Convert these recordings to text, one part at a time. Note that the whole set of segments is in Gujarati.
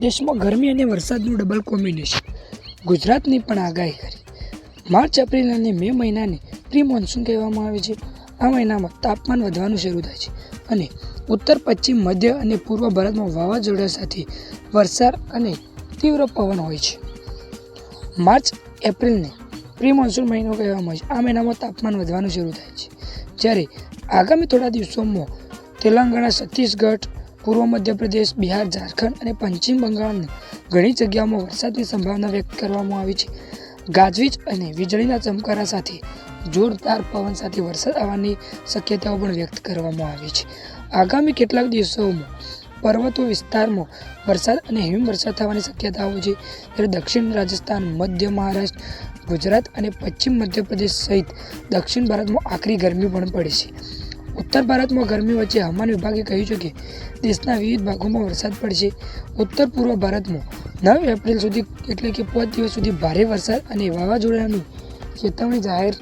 દેશમાં ગરમી અને વરસાદનું ડબલ કોમ્બિનેશન. ગુજરાતની પણ આગાહી કરી. માર્ચ, એપ્રિલ અને મે મહિનાને પ્રી મોન્સૂન કહેવામાં આવે છે. આ મહિનામાં તાપમાન વધવાનું શરૂ થાય છે અને ઉત્તર, પશ્ચિમ, મધ્ય અને પૂર્વ ભારતમાં વાવાઝોડા સાથે વરસાદ અને તીવ્ર પવન હોય છે. માર્ચ, એપ્રિલને પ્રી મોન્સૂન મહિનો કહેવામાં આવે છે. આ મહિનામાં તાપમાન વધવાનું શરૂ થાય છે. જ્યારે આગામી થોડા દિવસોમાં તેલંગાણા, છત્તીસગઢ પૂર્વ મધ્યપ્રદેશ, બિહાર, ઝારખંડ અને પશ્ચિમ બંગાળની ઘણી જગ્યાઓમાં વરસાદની સંભાવના વ્યક્ત કરવામાં આવી છે. ગાજવીજ અને વીજળીના ચમકારા સાથે જોરદાર પવન સાથે વરસાદ આવવાની શક્યતાઓ પણ વ્યક્ત કરવામાં આવી છે. આગામી કેટલાક દિવસોમાં પર્વતો વિસ્તારમાં વરસાદ અને હિમવર્ષા થવાની શક્યતાઓ છે. ત્યારે દક્ષિણ રાજસ્થાન, મધ્ય મહારાષ્ટ્ર, ગુજરાત અને પશ્ચિમ મધ્યપ્રદેશ સહિત દક્ષિણ ભારતમાં આકરી ગરમી પણ પડે છે. ઉત્તર ભારતમાં ગરમી વચ્ચે હવામાન વિભાગે કહ્યું છે કે દેશના વિવિધ ભાગોમાં વરસાદ પડશે. ઉત્તર પૂર્વ ભારતમાં નવ એપ્રિલ સુધી એટલે કે પાંચ દિવસ સુધી ભારે વરસાદ અને વાવાઝોડાની ચેતવણી જાહેર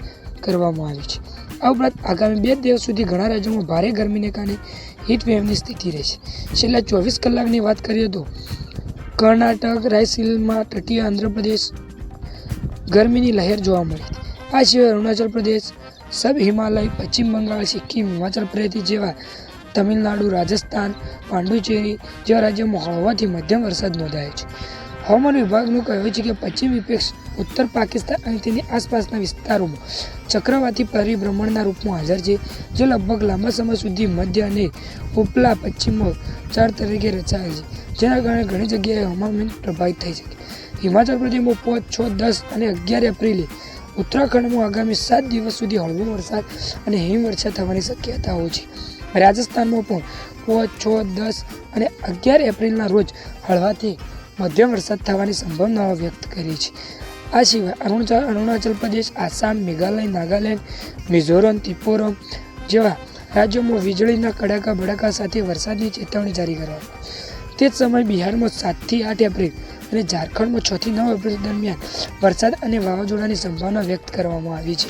કરવામાં આવી છે. આ ઉપરાંત આગામી બે દિવસ સુધી ઘણા રાજ્યોમાં ભારે ગરમીને કારણે હીટવેવની સ્થિતિ રહેશે. છેલ્લા ચોવીસ કલાકની વાત કરીએ તો કર્ણાટક, રાયસીલમાં તટીય આંધ્રપ્રદેશ ગરમીની લહેર જોવા મળી આ સિવાય અરુણાચલ પ્રદેશ સબ હિમાલય, પશ્ચિમ બંગાળ, સિક્કિમ, હિમાચલ પ્રદેશ જેવા તમિલનાડુ, રાજસ્થાન, પાંડુચેરી જેવા રાજ્યોમાં હળવાથી મધ્યમ વરસાદ નોંધાયો છે. હવામાન વિભાગનું કહેવું છે કે પશ્ચિમ વિપક્ષ, ઉત્તર પાકિસ્તાન અને તેની આસપાસના વિસ્તારોમાં ચક્રવાતી પરિભ્રમણના રૂપમાં હાજર છે, જે લગભગ લાંબા સમય સુધી મધ્ય અને ઉપલા પશ્ચિમમાં ચાર તરીકે રચાયેલ છે, જેના કારણે ઘણી જગ્યાએ હવામાન પ્રભાવિત થઈ શકે. હિમાચલ પ્રદેશમાં પાંચ છ, દસ અને અગિયાર એપ્રિલે ઉત્તરાખંડમાં આગામી સાત દિવસ સુધી હળવો વરસાદ અને હિમવર્ષા થવાની શક્યતાઓ છે. રાજસ્થાનમાં પણ પાંચ, છ, દસ અને અગિયાર એપ્રિલના રોજ હળવાથી મધ્યમ વરસાદ થવાની સંભાવનાઓ વ્યક્ત કરી છે. આ સિવાય અરુણાચલ અરુણાચલ પ્રદેશ, આસામ, મેઘાલય, નાગાલેન્ડ, મિઝોરમ ત્રિપુરમ જેવા રાજ્યોમાં વીજળીના કડાકા ભડાકા સાથે વરસાદની ચેતવણી જારી કરવામાં તે જ સમયે બિહારમાં સાતથી આઠ એપ્રિલ અને ઝારખંડમાં છથી નવ એપ્રિલ દરમિયાન વરસાદ અને વાવાઝોડાની સંભાવના વ્યક્ત કરવામાં આવી છે.